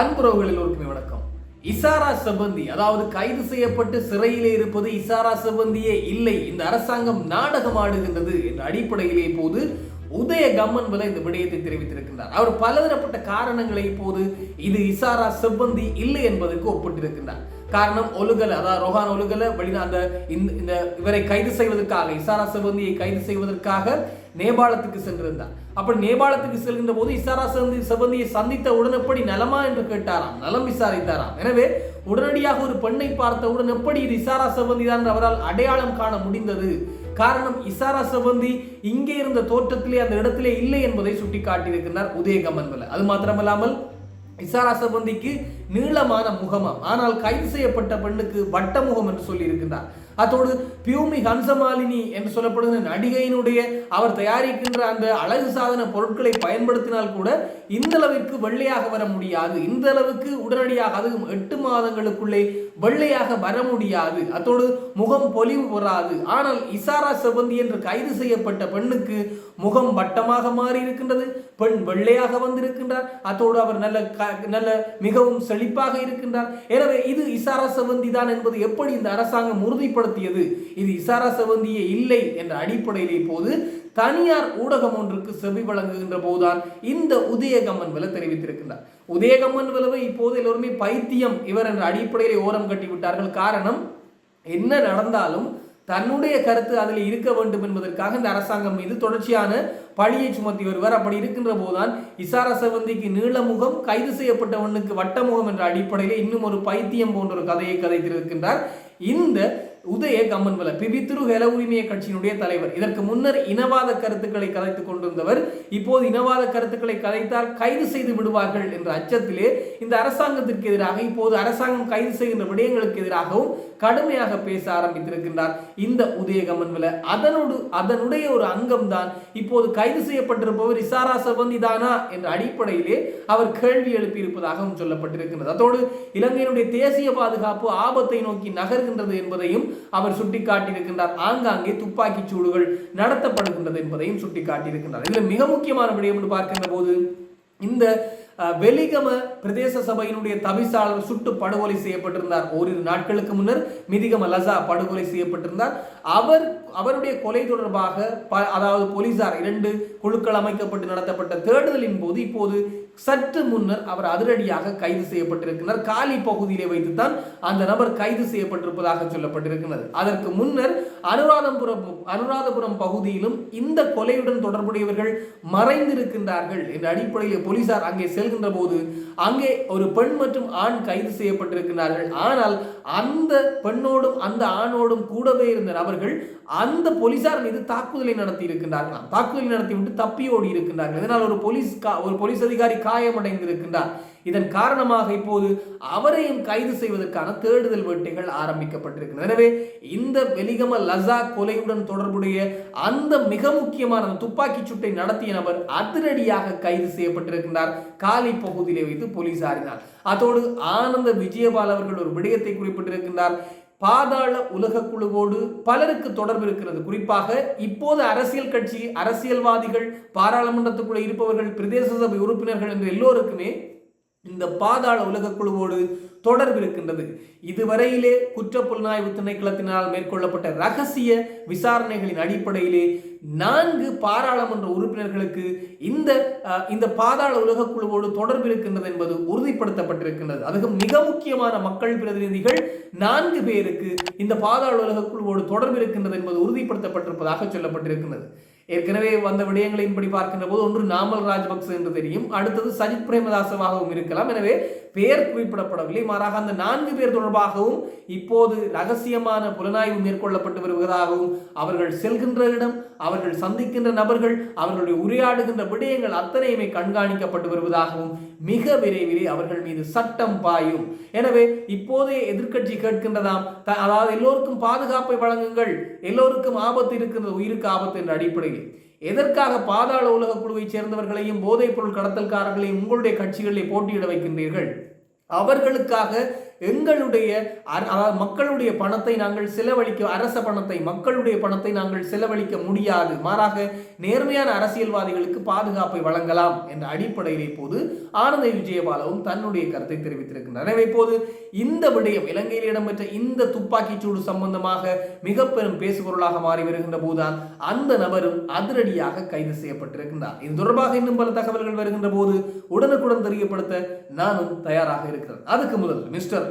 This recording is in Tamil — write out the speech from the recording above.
அன்புறவுகளில் ஒருக்குமே வணக்கம். இசாரா செபந்தி அதாவது கைது செய்யப்பட்டு சிறையிலே இருப்பது இசாரா செபந்தியே இல்லை. இந்த அரசாங்கம் நாடகம் ஆடுகின்றது என்ற அடிப்படையிலே போது உதய கம்மன் விலை இந்த விடயத்தை தெரிவித்திருக்கின்றார். அவர் பலதரப்பட்ட காரணங்களை இப்போது இது இசாரா செவ்வந்தி இல்லை என்பதற்கு ஒப்பிட்டிருக்கின்றார். காரணம் ஒழுகலை அதாவது ரொஹான் ஒழுகலை வெளிநா அந்த இந்த இந்த இவரை கைது செய்வதற்காக இசாரா செவ்வந்தியை கைது செய்வதற்காக நேபாளத்துக்கு சென்றிருந்தார். அப்படி நேபாளத்துக்கு செல்கின்ற போது இசாரா செவந்தி செவந்தியை சந்தித்த உடன் எப்படி நலமா என்று கேட்டாராம். நலம் விசாரித்தாராம். எனவே உடனடியாக ஒரு பெண்ணை பார்த்தவுடன் எப்படி இது இசாரா செவந்தி தான் அவரால் அடையாளம் காண முடிந்தது? காரணம் இசாரா செவந்தி இங்கே இருந்த தோற்றத்திலே அந்த இடத்திலே இல்லை என்பதை சுட்டிக்காட்டியிருக்கிறார் உதயகமன் அது மாத்திரமல்லாமல் இசாரா நீளமான முகமாம். ஆனால் கைது செய்யப்பட்ட பெண்ணுக்கு வட்ட முகம் என்று சொல்லி இருக்கின்றார் அத்தோடு பியூமி ஹன்சமாலினி என்று சொல்லப்படுகிற நடிகையினுடைய அவர் தயாரிக்கின்ற அந்த அழகு சாதன பொருட்களை பயன்படுத்தினால் கூட இந்த அளவிற்கு வெள்ளையாக வர முடியாது. இந்த அளவுக்கு உடனடியாக அதுவும் எட்டு மாதங்களுக்குள்ளே வெள்ளையாக வர முடியாது. அத்தோடு முகம் பொலிவு வராது. ஆனால் இசாரா செவந்தி என்று கைது செய்யப்பட்ட பெண்ணுக்கு முகம் வட்டமாக மாறி இருக்கின்றது பெண் வெள்ளையாக வந்திருக்கின்றார். அத்தோடு அவர் நல்ல க- நல்ல மிகவும் செழிப்பாக இருக்கின்றார். எனவே இது இசாரா செவந்தி தான் என்பது எப்படி இந்த அரசாங்கம் ஏற்படுத்தியது இது இசாரா செவந்தியே இல்லை என்ற அடிப்படையில் இப்போது தனியார் ஊடகம் ஒன்றுக்கு செவி வழங்குகின்ற போதுதான் இந்த உதயகம்மன் விலை தெரிவித்திருக்கிறார் உதயகம்மன் விலவை இப்போது எல்லோருமே பைத்தியம் இவர் என்ற அடிப்படையிலே ஓரம் கட்டி விட்டார்கள் காரணம் என்ன நடந்தாலும் தன்னுடைய கருத்து அதில் இருக்க வேண்டும் என்பதற்காக இந்த அரசாங்கம் மீது தொடர்ச்சியான பழியை சுமத்தி வருவார். அப்படி இருக்கின்ற போதுதான் இசாரா செவந்திக்கு நீளமுகம் கைது செய்யப்பட்டவனுக்கு வட்டமுகம் என்ற அடிப்படையில் இன்னும் ஒரு பைத்தியம் போன்ற ஒரு கதையை கதைத்திருக்கின்றார். இந்த உதய கம்மன்வல பிபித்துரு ஹெல உரிமைய கட்சியினுடைய தலைவர். இதற்கு முன்னர் இனவாத கருத்துக்களை கலைத்துக் கொண்டிருந்தவர். இப்போது இனவாத கருத்துக்களை கலைத்தால் கைது செய்து விடுவார்கள் என்ற அச்சத்திலே இந்த அரசாங்கத்திற்கு எதிராக இப்போது அரசாங்கம் கைது செய்கின்ற விடயங்களுக்கு எதிராகவும் கடுமையாக பேச ஆரம்பித்திருக்கின்றார் இந்த உதய கம்மன்வல அதனோடு அதனுடைய ஒரு அங்கம்தான் இப்போது கைது செய்யப்பட்டிருப்பவர் இசாரா சபந்தி தானா என்ற அடிப்படையிலே அவர் கேள்வி எழுப்பியிருப்பதாகவும் சொல்லப்பட்டிருக்கின்றது. அதோடு இலங்கையினுடைய தேசிய பாதுகாப்பு ஆபத்தை நோக்கி நகர்கின்றது என்பதையும் அவர் சுட்டிக்காட்டியிருக்கின்றார். ஆங்காங்கே துப்பாக்கிச் சூடுகள் நடத்தப்படுகின்றது என்பதையும் சுட்டிக்காட்டியிருக்கின்றார். இதில் மிக முக்கியமான விடயம் என்று பார்க்கின்ற போது இந்த வெலிகம பிரதேச சபையினுடைய தவிசாளர் சுட்டு படுகொலை செய்யப்பட்டிருந்தார். ஓரிரு நாட்களுக்கு முன்னர் மிதிகம லசா படுகொலை செய்யப்பட்டிருந்தார். அவர் அவருடைய கொலை தொடர்பாக அதாவது போலீசார் இரண்டு குழுக்கள் அமைக்கப்பட்டு நடத்தப்பட்ட தேடுதலின் போது இப்போது சற்று முன்னர் அவர் அதிரடியாக கைது செய்யப்பட்டிருக்கிறார். காலி பகுதியிலே வைத்துத்தான் அந்த நபர் கைது செய்யப்பட்டிருப்பதாக சொல்லப்பட்டிருக்கிறது. அதற்கு முன்னர் அனுராதபுரம் அனுராதபுரம் பகுதியிலும் இந்த கொலையுடன் தொடர்புடையவர்கள் மறைந்திருக்கின்றார்கள் என்ற அடிப்படையில் போலீசார் அங்கே செல்கின்ற போது அங்கே ஒரு பெண் மற்றும் ஆண் கைது செய்யப்பட்டிருக்கிறார்கள் ஆனால் அந்த பெண்ணோடும் அந்த ஆணோடும் கூடவே இருந்த நபர்கள் அந்த போலீசார் மீது தாக்குதலை நடத்தி இருக்கின்றார்களாம் தாக்குதலை நடத்தி விட்டு தப்பியோடி இருக்கின்றார்கள் இதனால் ஒரு போலீஸ் கா- ஒரு போலீஸ் அதிகாரி காயமடைந்திருக்கின்றார். இதன் காரணமாக இப்போது அவரையும் கைது செய்வதற்கான தேடுதல் வேட்டைகள் ஆரம்பிக்கப்பட்டிருக்கின்றன. எனவே இந்த வெலிகம லசா கொலையுடன் தொடர்புடைய அந்த மிக முக்கியமான துப்பாக்கிச் சூட்டை நடத்திய நபர் அதிரடியாக கைது செய்யப்பட்டிருக்கின்றார். காலி பகுதியிலே வைத்து போலீசாரினார் அதோடு ஆனந்த விஜயபால் அவர்கள் ஒரு விடயத்தை குறிப்பிட்டிருக்கின்றார். பாதாள உலக குழுவோடு பலருக்கு தொடர்பு இருக்கிறது. குறிப்பாக இப்போது அரசியல் கட்சி அரசியல்வாதிகள் பாராளுமன்றத்துக்குள்ளே இருப்பவர்கள் பிரதேச சபை உறுப்பினர்கள் என்று எல்லோருக்குமே இந்த பாதாள உலக குழுவோடு தொடர்பு இருக்கின்றது. இதுவரையிலே குற்ற புலனாய்வு திணைக்களத்தினால் மேற்கொள்ளப்பட்ட ரகசிய விசாரணைகளின் அடிப்படையிலே நான்கு பாராளுமன்ற உறுப்பினர்களுக்கு இந்த இந்த பாதாள உலக குழுவோடு தொடர்பு இருக்கின்றது என்பது உறுதிப்படுத்தப்பட்டிருக்கின்றது. அதுக்கு மிக முக்கியமான மக்கள் பிரதிநிதிகள் நான்கு பேருக்கு இந்த பாதாள உலக குழுவோடு தொடர்பு இருக்கின்றது என்பது உறுதிப்படுத்தப்பட்டிருப்பதாக சொல்லப்பட்டிருக்கின்றது. ஏற்கனவே வந்த விடயங்களின்படி பார்க்கின்ற போது ஒன்று நாமல் ராஜபக்ச என்று தெரியும். அடுத்தது சஜித் பிரேமதாசவாகவும் இருக்கலாம். எனவே பெயர் குறிப்பிடப்படவில்லை. மாறாக அந்த நான்கு பேர் தொடர்பாகவும் இப்போது ரகசியமான புலனாய்வு மேற்கொள்ளப்பட்டு வருவதாகவும் அவர்கள் செல்கின்ற இடம் அவர்கள் சந்திக்கின்ற நபர்கள் அவர்களுடைய உரையாடுகின்ற விடயங்கள் அத்தனையுமே கண்காணிக்கப்பட்டு வருவதாகவும் மிக விரைவிலே அவர்கள் மீது சட்டம் பாயும். எனவே இப்போதைய எதிர்க்கட்சி கேட்கின்றதாம். த- அதாவது எல்லோருக்கும் பாதுகாப்பை வழங்குங்கள். எல்லோருக்கும் ஆபத்து இருக்கின்றது உயிருக்கு ஆபத்து என்ற அடிப்படையில். எதற்காக பாதாள உலக குழுவைச் சேர்ந்தவர்களையும் போதைப் பொருள் கடத்தல்காரர்களையும் உங்களுடைய கட்சிகளில் போட்டியிட வைக்கின்றீர்கள்? அவர்களுக்காக எங்களுடைய அதாவது மக்களுடைய பணத்தை நாங்கள் செலவழிக்க அரச பணத்தை மக்களுடைய பணத்தை நாங்கள் செலவழிக்க முடியாது. மாறாக நேர்மையான அரசியல்வாதிகளுக்கு பாதுகாப்பை வழங்கலாம் என்ற அடிப்படையில் இப்போது ஆனந்த விஜயபாலவும் தன்னுடைய கருத்தை தெரிவித்திருக்கின்றனர். எனவே இப்போது இந்த விடயம் இலங்கையில் இடம்பெற்ற இந்த துப்பாக்கிச் சூடு சம்பந்தமாக மிக பெரும் பேசுபொருளாக மாறி வருகின்ற போதுதான் அந்த நபரும் அதிரடியாக கைது செய்யப்பட்டிருக்கின்றார். இது தொடர்பாக இன்னும் பல தகவல்கள் வருகின்ற போது உடனுக்குடன் தெரியப்படுத்த நானும் தயாராக இருக்கிறேன். அதுக்கு முதல் மிஸ்டர்